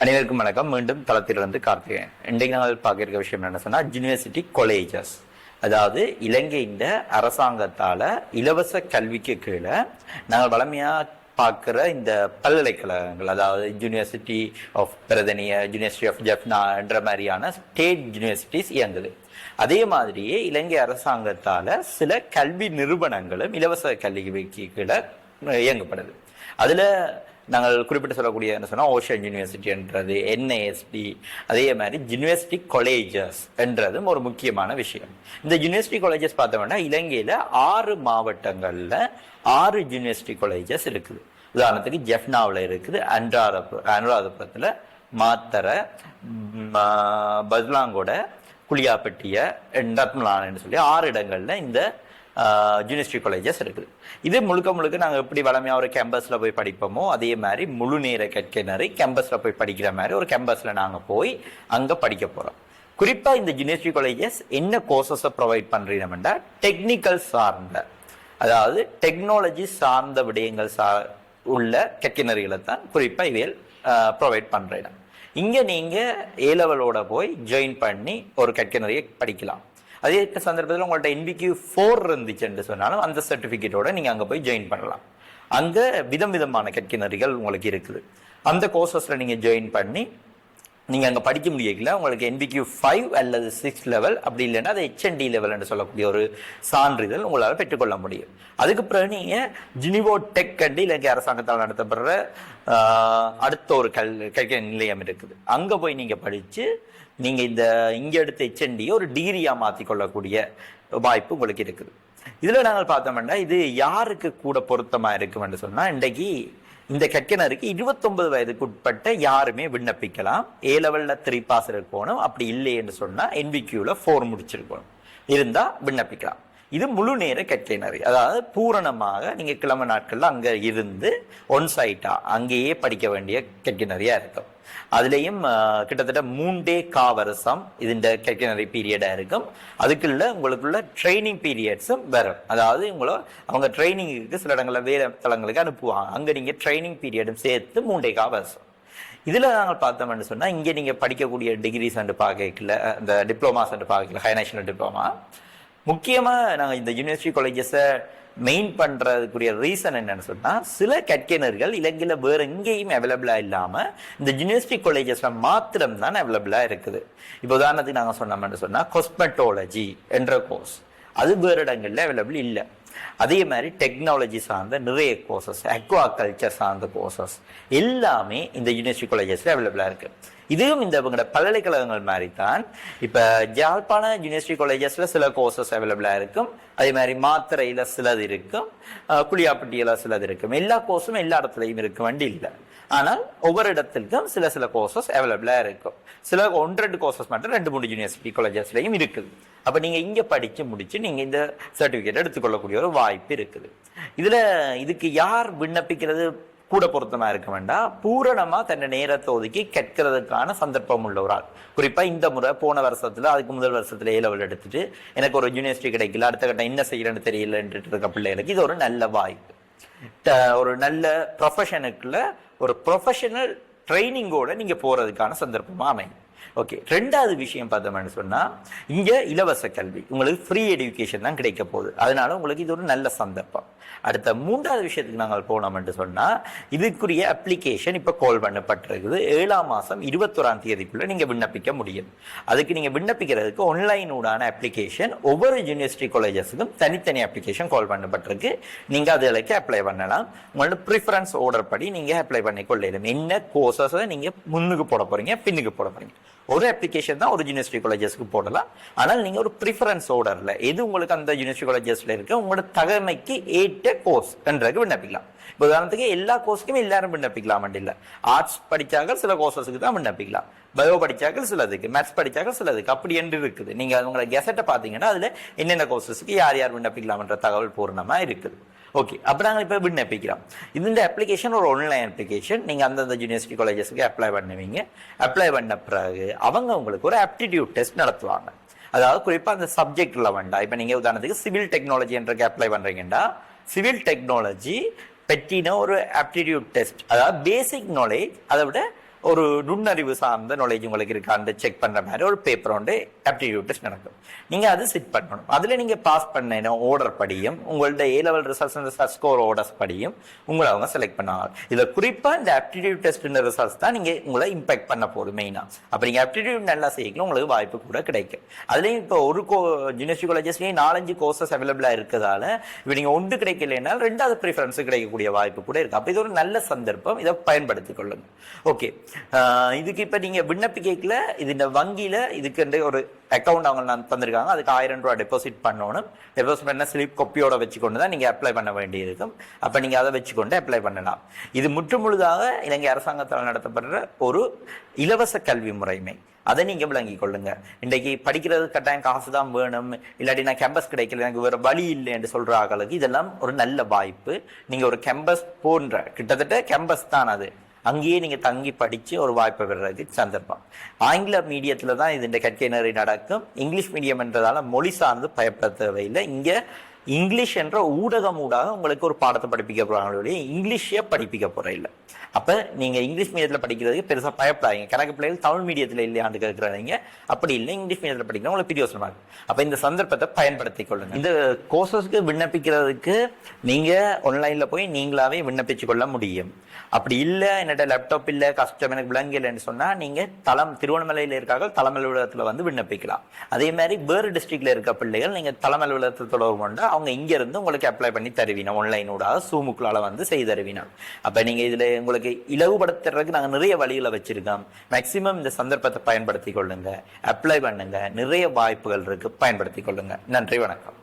அனைவருக்கும் வணக்கம். மீண்டும் தளத்திலிருந்து கார்த்திகேயன் இன்றைக்கு நாங்கள் பார்க்க இருக்க விஷயம் என்ன சொன்னால் யூனிவர்சிட்டி காலேஜஸ் அதாவது இலங்கையின் அரசாங்கத்தால் இலவச கல்விக்கு கீழே நாங்கள் வளமையாக பார்க்குற இந்த பல்கலைக்கழகங்கள் அதாவது university of Peradeniya university of Jaffna என்ற மாதிரியான ஸ்டேட் யூனிவர்சிட்டிஸ் இயங்குது. அதே மாதிரியே இலங்கை அரசாங்கத்தால் சில கல்வி நிறுவனங்களும் இலவச கல்விக்கு கீழே இயங்கப்படுது. அதில் நாங்கள் குறிப்பிட்டு சொல்லக்கூடிய என்ன சொன்னா ஓஷன் யூனிவர்சிட்டின்றது என்ஐஎஸ்டி அதே மாதிரி யூனிவர்சிட்டி காலேஜஸ் என்றதும் ஒரு முக்கியமான விஷயம். இந்த யூனிவர்சிட்டி காலேஜஸ் பார்த்தோம்னா இலங்கையில் ஆறு மாவட்டங்களில் ஆறு யூனிவர்சிட்டி காலேஜஸ் இருக்குது. உதாரணத்துக்கு ஜெஃப்னாவில் இருக்குது அன்றாதபுர அனுராதபுரத்தில் மாத்தரை ம், பத்லாங்கோட குளியாப்பட்டிய ரத்மலானன்னு சொல்லி ஆறு இடங்களில் இந்த யூனிவர்சிட்டி காலேஜஸ் இருக்குது இது முழுக்க முழுக்க நாங்கள் எப்படி வளமையாக ஒரு கேம்பஸில் போய் படிப்போமோ அதே மாதிரி முழு நேர கற்கிணறி கேம்பஸில் போய் படிக்கிற மாதிரி ஒரு கேம்பஸில் நாங்கள் போய் அங்கே படிக்க போகிறோம் குறிப்பாக இந்த யூனிவர்சிட்டி காலேஜஸ் என்ன கோர்சஸை ப்ரொவைட் பண்ணுறீங்கன்னா டெக்னிக்கல் சார்ந்த அதாவது டெக்னாலஜி சார்ந்த விடயங்கள் சா உள்ள கற்கிணறிகளை தான் குறிப்பாக இவையில் ப்ரொவைட் பண்ணுறேன் இங்கே நீங்கள் ஏ லெவலோட போய் ஜாயின் பண்ணி ஒரு கற்கிணறியை படிக்கலாம். அதே சந்தர்ப்பத்தில் உங்கள்ட்ட என்பிக்யூ ஃபோர் இருந்துச்சுன்னு சொன்னாலும் அந்த சர்டிஃபிகேட்டோட நீங்கள் அங்கே போய் ஜாயின் பண்ணலாம். அங்கே விதம் விதமான கற்கிணறிகள் உங்களுக்கு இருக்குது. அந்த கோர்சஸில் நீங்கள் ஜாயின் பண்ணி நீங்கள் அங்கே படிக்க முடியல உங்களுக்கு என்பிக்யூ ஃபைவ் அல்லது சிக்ஸ் லெவல் அப்படி இல்லைன்னா அது ஹெச்என்டி லெவல் என்று சொல்லக்கூடிய ஒரு சான்றிதழ் உங்களால் பெற்றுக்கொள்ள முடியும். அதுக்கு பிறகு நீங்கள் ஜினிவோ டெக் கண்டி இலங்கை அரசாங்கத்தால் நடத்தப்படுற அடுத்த ஒரு கல் கல்வி நிலையம் இருக்குது. அங்கே போய் நீங்கள் படித்து நீங்கள் இந்த இங்கே எடுத்த ஹெச்என்டியை ஒரு டிகிரியாக மாற்றிக்கொள்ளக்கூடிய வாய்ப்பு உங்களுக்கு இருக்குது. இதில் நாங்கள் பார்த்தோம்னா இது யாருக்கு கூட பொருத்தமாக இருக்கும்னு சொன்னால் இன்றைக்கு இந்த கற்கிணருக்கு இருபத்தொன்பது வயதுக்கு உட்பட்ட யாருமே விண்ணப்பிக்கலாம். ஏ லெவலில் த்ரீ பாஸ் இருக்கணும். அப்படி இல்லைன்னு சொன்னால் என்விக்யூவில் ஃபோர் முடிச்சிருக்கணும். இருந்தால் விண்ணப்பிக்கலாம். இது முழு நேர கற்கிணறு அதாவது பூரணமாக நீங்கள் கிழமை நாட்களில் அங்கே இருந்து ஒன் சைட்டாக அங்கேயே படிக்க வேண்டிய கற்கிணறியா இருக்கும். அதுலேயும் கிட்டத்தட்ட மூண்டே கா வருஷம் இதுண்ட கற்கிணறி பீரியடாக இருக்கும். அதுக்குள்ள உங்களுக்குள்ள ட்ரைனிங் பீரியட்ஸும் வரும். அதாவது உங்களை அவங்க ட்ரைனிங்குக்கு சில இடங்களில் வேறு தளங்களுக்கு அனுப்புவாங்க. அங்கே நீங்கள் ட்ரைனிங் பீரியடும் சேர்த்து மூண்டே கா வருஷம் இதுல நாங்கள் பார்த்தோம்னு சொன்னால் இங்கே நீங்கள் படிக்கக்கூடிய டிகிரிஸ் அண்டு பார்க்கல இந்த டிப்ளமாஸ் அண்டு பார்க்கல ஹை நேஷனல் டிப்ளமா முக்கியமாக நாங்கள் இந்த யூனிவர்சிட்டி காலேஜஸை மெயின் பண்ணுறதுக்குரிய ரீசன் என்னன்னு சொன்னால் சில கற்கிணர்கள் இலங்கையில் வேறு எங்கேயும் அவைலபிளாக இல்லாமல் இந்த யூனிவர்சிட்டி காலேஜஸில் மாத்திரம் தான் இருக்குது. இப்போ உதாரணத்துக்கு நாங்கள் சொன்னோம்னு சொன்னால் கொஸ்மெட்டோலஜி என்ற கோர்ஸ் அது வேறு இடங்களில் அவைலபிள் இல்லை. அதே மாதிரி டெக்னாலஜி சார்ந்த நிறைய கோர்சஸ் அக்வா கல்ச்சர் சார்ந்த கோர்சஸ் எல்லாமே இந்த யூனிவர்சிட்டி காலேஜஸ்ல அவைலபிளா இருக்கு. இதுவும் இந்த இவங்களோட பல்கலைக்கழகங்கள் மாதிரி தான் இப்போ ஜாழ்ப்பாண யூனிவர்சிட்டி காலேஜஸ்ல சில கோர்சஸ் அவைலபிளா இருக்கும். அதே மாதிரி மாத்திரையில சிலது இருக்கும். குளியாப்பட்டியில் குளியாப்பட்டியில சிலது இருக்கும். எல்லா கோர்ஸும் எல்லா இடத்துலையும் இருக்க வேண்டி இல்லை. ஆனால் ஒவ்வொரு இடத்திற்கும் சில சில கோர்சஸ் அவைலபிளா இருக்கும். சில ஒன்று ரெண்டு கோர்சஸ் மட்டும் ரெண்டு மூணு யூனிவர்சிட்டி காலேஜஸ்லையும் இருக்குது. அப்போ நீங்கள் இங்கே படித்து முடித்து நீங்கள் இந்த சர்டிஃபிகேட் எடுத்துக்கொள்ளக்கூடிய ஒரு வாய்ப்பு இருக்குது. இதில் இதுக்கு யார் விண்ணப்பிக்கிறது? கூட பொருத்தமாக இருக்க வேண்டாம். பூரணமாக தன்னை நேரத்தை ஒதுக்கி கற்கிறதுக்கான சந்தர்ப்பம் உள்ள ஒரு ஆள். குறிப்பாக இந்த முறை போன வருஷத்தில் அதுக்கு முதல் வருஷத்தில் ஏ லெவல் எடுத்துட்டு எனக்கு ஒரு யூனிவர்சிட்டி கிடைக்கல அடுத்த கட்டம் என்ன செய்யறேன்னு தெரியலன்ட்டு இருக்க பிள்ளைகளுக்கு இது ஒரு நல்ல வாய்ப்பு. ஒரு நல்ல ப்ரொஃபஷனுக்குள்ள ஒரு ப்ரொஃபஷனல் ட்ரைனிங்கோட நீங்கள் போகிறதுக்கான சந்தர்ப்பமாக அமையும். ஓகே ரெண்டாவது விஷயம் பார்த்தோம்னு சொன்னால் இங்கே இலவச கல்வி உங்களுக்கு ஃப்ரீ எடுகேஷன் தான் கிடைக்க போகுது. அதனால உங்களுக்கு இது ஒரு நல்ல சந்தர்ப்பம். அடுத்த மூன்றாவது விஷயத்துக்கு நாங்கள் போனோம்னு சொன்னால் இதுக்குரிய அப்ளிகேஷன் இப்போ கால் பண்ணப்பட்டிருக்குது. ஏழாம் மாதம் இருபத்தோராம் தேதிக்குள்ளே நீங்கள் விண்ணப்பிக்க முடியும். அதுக்கு நீங்கள் விண்ணப்பிக்கிறதுக்கு ஆன்லைனுடான அப்ளிகேஷன் ஒவ்வொரு யூனிவர்சிட்டி காலேஜஸுக்கும் தனித்தனி அப்ளிகேஷன் கால் பண்ணப்பட்டிருக்கு. நீங்கள் அதுகளுக்கு அப்ளை பண்ணலாம். உங்களோட ப்ரிஃபரன்ஸ் ஆர்டர் படி நீங்கள் அப்ளை பண்ணி என்ன கோர்சஸை நீங்கள் முன்னுக்கு போட போகிறீங்க பின்னுக்கு போட போகிறீங்க ஒரு அப்ளிகேஷன் தான் ஒரு யூனிவர்சிட்டி காலேஜஸ்க்கு போடலாம். ஆனால் நீங்கள் ஒரு ப்ரிஃபரன்ஸ் ஓடரில் எது உங்களுக்கு அந்த யூனிவர்சிட்டி காலேஜஸில் இருக்கு? உங்களோட தகமைக்கு ஏற்ற கோர்ஸ் என்றதுக்கு விண்ணப்பிக்கலாம். இப்போ உதாரணத்துக்கு எல்லா கோர்ஸ்க்குமே எல்லாரும் விண்ணப்பிக்கலாம் இல்லை. ஆர்ட்ஸ் படித்தாக்கள் சில கோர்சஸுக்கு தான் விண்ணப்பிக்கலாம். பயோ படிச்சாக்க சிலதுக்கு மேத்ஸ் படித்தாக்கள் சிலதுக்கு. அப்படி என்று இருக்குது. நீங்கள் உங்களோட கெசட்டை பார்த்தீங்கன்னா அதில் என்னென்ன கோர்சஸுக்கு யார் யார் விண்ணப்பிக்கலாம்ன்ற தகவல் பூர்ணமாக இருக்குது. ஓகே அப்போ நாங்கள் இப்போ விண்ணப்பிக்கிறோம் இந்த அப்ளிகேஷன் ஒரு ஆன்லைன் அப்ளிகேஷன் நீங்கள் அந்தந்த யூனிவர்சிட்டி காலேஜஸ்க்கு அப்ளை பண்ணுவீங்க. அப்ளை பண்ண பிறகு அவங்க உங்களுக்கு ஒரு ஆப்டிடியூட் டெஸ்ட் நடத்துவாங்க. அதாவது குறிப்பாக அந்த சப்ஜெக்ட்ல வேண்டாம் இப்போ நீங்கள் உதாரணத்துக்கு சிவில் டெக்னாலஜி என்றக்கு அப்ளை பண்ணுறீங்கன்னா சிவில் டெக்னாலஜி பற்றின ஒரு ஆப்டிடியூட் டெஸ்ட் அதாவது பேசிக் நாலேஜ் அதை விட ஒரு நுண்ணறிவு சார்ந்த நாலேஜ் உங்களுக்கு இருக்கான்னு செக் பண்ணுற மாதிரி ஒரு பேப்பர் ஒன்று ஆப்டிடியூட் நடக்கும். நீங்கள் அது சிட் பண்ணணும். அதில் நீங்கள் பாஸ் பண்ண ஓர்டர் படியும் உங்கள்ட்ட A level results score orders படியும் உங்களை அவங்க செலக்ட் பண்ணுவாங்க. இதில் குறிப்பாக இந்த ஆப்டிடியூட் டெஸ்ட் ரிசல்ட்ஸ் தான் நீங்கள் உங்களை இம்பாக்ட் பண்ண போகுது மெயினாக அப்போ நீங்கள் ஆப்டிடியூட் நல்லா செய்யணும் உங்களுக்கு வாய்ப்பு கூட கிடைக்கும். அதுலேயும் இப்போ ஒரு கோ யூனிவர்சிட்டி காலேஜஸ்லேயும் நாலஞ்சு கோர்சஸ் அவைலபிளாக இருக்கிறதால இப்போ நீங்கள் ஒன்று கிடைக்கலைன்னா ரெண்டாவது ப்ரிஃபரன்ஸ் கிடைக்கக்கூடிய வாய்ப்பு கூட இருக்குது அப்போ இது ஒரு நல்ல சந்தர்ப்பம். இதை பயன்படுத்திக் கொள்ளுங்கள் ஓகே இதுக்கு இப்போ நீங்கள் விண்ணப்பிக்கல இது இந்த வங்கியில் இதுக்கு ஒரு அக்கௌண்ட் அவங்க நான் தந்திருக்காங்க. அதுக்கு ஆயிரம் ரூபா டெபாசிட் பண்ணணும். டெபாசிட் பண்ண ஸ்லிப் கொப்பியோட வச்சுக்கொண்டு தான் நீங்கள் அப்ளை பண்ண வேண்டியிருக்கும். அப்போ நீங்கள் அதை வச்சுக்கொண்டு அப்ளை பண்ணலாம். இது முற்று முழுதாக இலங்கை அரசாங்கத்தால் நடத்தப்படுற ஒரு இலவச கல்வி முறைமை. அதை நீங்கள் விளங்கிக் கொள்ளுங்க. இன்றைக்கு படிக்கிறது கட்டாயம் காசு தான் வேணும். இல்லாட்டி நான் கேம்பஸ் கிடைக்கல எனக்கு வேறு வழி இல்லை என்று சொல்கிற ஆக்களுக்கு இதெல்லாம் ஒரு நல்ல வாய்ப்பு. நீங்கள் ஒரு கேம்பஸ் போன்ற கிட்டத்தட்ட கேம்பஸ் தான் அது. அங்கேயே நீங்கள் தங்கி படித்து ஒரு வாய்ப்பை பெறுறதுக்கு சந்தர்ப்பம். ஆங்கில மீடியத்தில் தான் இது இந்த கற்கை நடக்கும். இங்கிலீஷ் மீடியம் என்றதால மொழி சார்ந்து பயப்பட தேவையில்லை. இங்கே இங்கிலீஷ் என்ற ஊடகம் ஊடாக உங்களுக்கு ஒரு பாடத்தை படிப்பிக்க போறாங்க இங்கிலீஷே படிப்பிக்க போற இல்லை. அப்ப நீங்க இங்கிலீஷ் மீடியத்துல படிக்கிறதுக்கு பெருசா பயப்படாதீங்க. கணக்கு பிள்ளைகள் தமிழ் மீடியத்துல இல்லையாண்டு கேட்கறாங்க அப்படி இல்லை இங்கிலீஷ் மீடியத்துல படிக்கிறோம் உங்களுக்கு பிரியோசனமா இருக்கும் அப்ப இந்த சந்தர்ப்பத்தை பயன்படுத்திக் கொள்ளுங்க. இந்த கோர்சஸ்க்கு விண்ணப்பிக்கிறதுக்கு நீங்க ஆன்லைன்ல போய் நீங்களாவே விண்ணப்பிச்சு கொள்ள முடியும். அப்படி இல்ல என்னட்ட லேப்டாப் இல்ல கஷ்டம் எனக்கு விளங்க இல்லைன்னு சொன்னா நீங்க தலம் திருவண்ணாமலையில் இருக்காங்க தலைமை அலுவலகத்துல வந்து விண்ணப்பிக்கலாம். அதே மாதிரி வேறு டிஸ்ட்ரிக்ட்ல இருக்க பிள்ளைகள் நீங்க தலைமை அலுவலகத்தை தொடர்பு கொண்டு அவங்க இங்கேருந்து உங்களுக்கு அப்ளை பண்ணி தருவினா ஆன்லைனோட சூமுக்குள்ளால் வந்து செய்து தருவினா. அப்போ நீங்கள் இதில் உங்களுக்கு இலவுபடுத்துறதுக்கு நாங்கள் நிறைய வழிகளை வச்சுருக்கோம். மேக்சிமம் இந்த சந்தர்ப்பத்தை பயன்படுத்தி கொள்ளுங்க. அப்ளை பண்ணுங்க. நிறைய வாய்ப்புகள் இருக்கு. பயன்படுத்தி கொள்ளுங்க. நன்றி வணக்கம்.